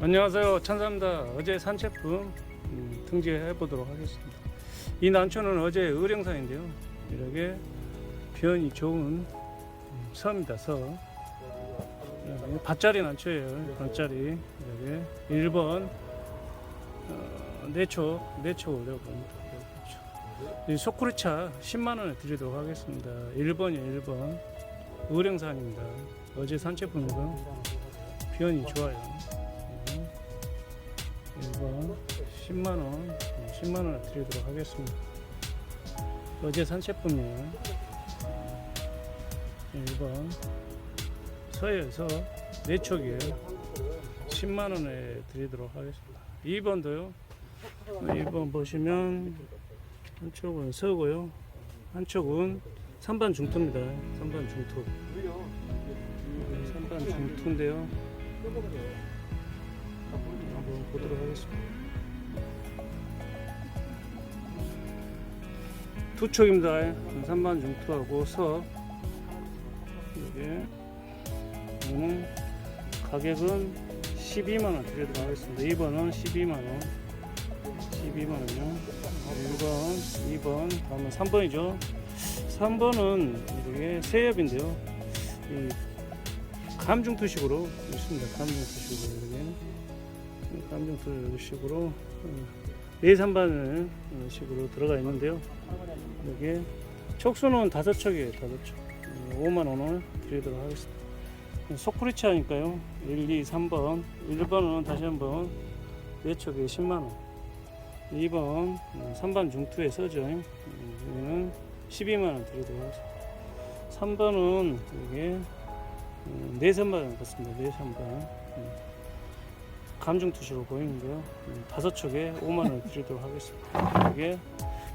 안녕하세요. 찬사입니다. 어제 산채품 음, 등재해 보도록 하겠습니다. 이 난초는 어제 의령산인데요. 이렇게 변이 좋은 음, 서입니다 서 밭자리 난초예요. 밭자리. 이렇게 1번 어, 내초 내초 올려봅니다. 이 소쿠리차 10만원에 드리도록 하겠습니다. 1번이요 1번. 의령산입니다. 어제 산채품이고요 변이 좋아요 1번 10만원 10만원을 드리도록 하겠습니다. 어제 산채품이에요. 1번 서해에서 내촉이에요 10만원에 드리도록 하겠습니다. 2번도요. 2번 보시면 한쪽은 서고요. 한쪽은 3반 중토입니다. 3반 중토. 3반 중토인데요 한번 보도록 하겠습니다. 투촉입니다. 3반 중투하고 서 여기 이거는 가격은 12만원 드리도록 하겠습니다. 2번은 12만원 12만원이요 1번 2번 다음은 3번이죠 3번은 이게 세엽인데요 이 감중투식으로 있습니다. 감중투식으로 이렇게 감중투식으로 예산반을 식으로 들어가 있는데요. 여기 촉수는 다섯 척이에요. 다섯 척. 5만 원을 드리도록 하겠습니다. 소쿠리치 하니까요. 1, 2, 3번. 1번은 다시 한번 4척에 10만 원. 2번 3반 중투에 써죠. 여기는 12만 원 드리도록 하겠습니다. 3번은 이게 음, 내선반 같습니다. 내선반. 음, 감중 투시로 보이는데요. 음, 다섯 척에 5만 원 드리도록 하겠습니다. 이게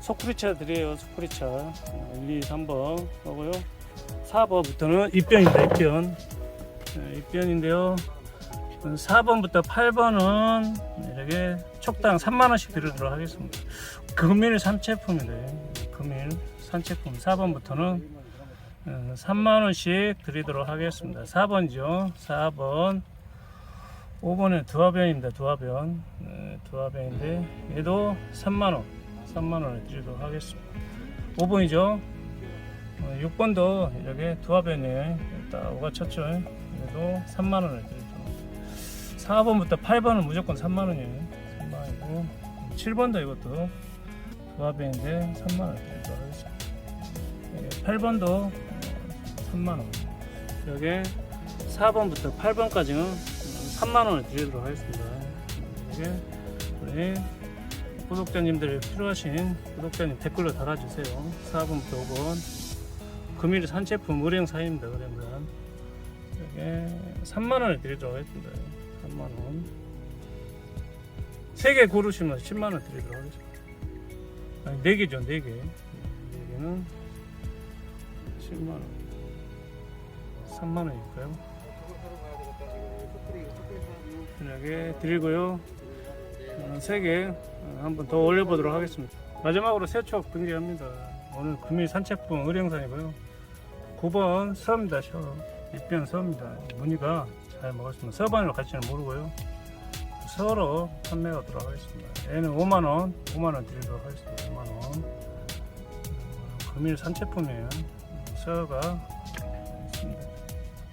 소쿠리차 드려요. 소쿠리차 어, 1, 2, 3번 하고요. 4번부터는 입변입니다. 입변. 네, 입변인데요. 4번부터 8번은 이렇게 촉당 3만 원씩 드리도록 하겠습니다. 금일 산채품인데 금일 산채품 4번부터는 3만 원씩 드리도록 하겠습니다. 4번이죠. 4번. 5번에 두화변입니다. 두화변. 네, 두화변인데 얘도 3만 원. 3만 원을 드리도록 하겠습니다. 5번이죠. 6번도 이렇게 두화변에 딱 오가 쳤죠. 얘도 3만 원을 드리도록. 4번부터 8번은 무조건 3만 원이에요. 3만 원이고 7번도 이것도 두화변인데 3만 원 드리도록 하겠습니다. 8번도 3만원 여기 4번부터 8번까지는 3만원을 드리도록 하겠습니다. 여기 우리 구독자님들 필요하신 구독자님 댓글로 달아주세요. 4번부터 5번. 금일 산채품 의령 사입니다 의령산 여기 3만원을 드리도록 하겠습니다. 3만원. 3개 고르시면 10만원 드리도록 하겠습니다. 아니 4개죠 4개. 4개는 10만원. 3만 원일까요? 편하게 드리고요. 어, 3개 한번 더 올려보도록 하겠습니다. 마지막으로 세척 등재합니다. 오늘 금일 산채품 의령산이고요. 9번 서입니다. 셔. 입변 서입니다. 무늬가 잘 먹었습니다. 서반으로 갈지는 모르고요. 서로 판매가 들어가겠습니다. 얘는 5만원, 5만원 드리도록 하겠습니다. 5만원. 금일 산채품이에요. 서가 있습니다.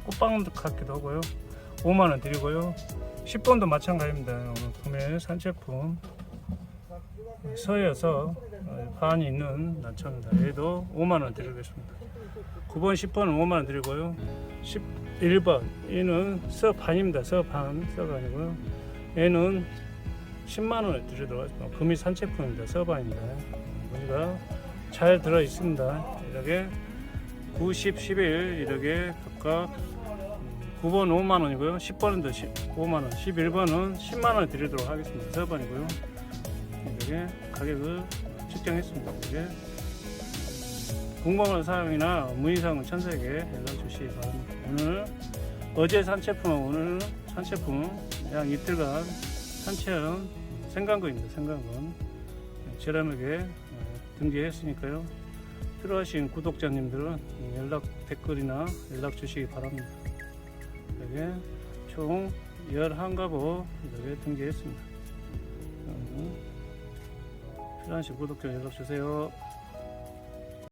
꽃빵 같기도 하고요. 5만 원 드리고요. 10번도 마찬가지입니다. 구매 산채품 서여서 반이 있는 난초입니다. 얘도 5만 원 드리겠습니다. 9번, 10번은 5만 원 드리고요. 11번 얘는 서 반입니다. 서 반, 서가 아니고요. 얘는 10만 원을 드리도록 하겠습니다. 금이 산채품입니다. 서반입니다. 무늬가 잘 들어 있습니다. 이렇게 9, 10, 11 이렇게 각각 9번 5만 원이고요. 10번은 5만 원, 11번은 10만 원 드리도록 하겠습니다. 서번이고요. 이렇게 가격을 측정했습니다. 이게 궁금한 사항이나 문의사항은 천사에게 연락 주시기 바랍니다. 오늘 어제 산채품은 오늘 산채품 약 이틀간 산채한 생강근입니다. 생강근 제람에게 등재했으니까요. 필요하신 구독자님들은 연락 댓글이나 연락 주시기 바랍니다. 이게 총 11가구 이렇게 등재했습니다. 어, 필요하신 구독 좀 연락 주세요.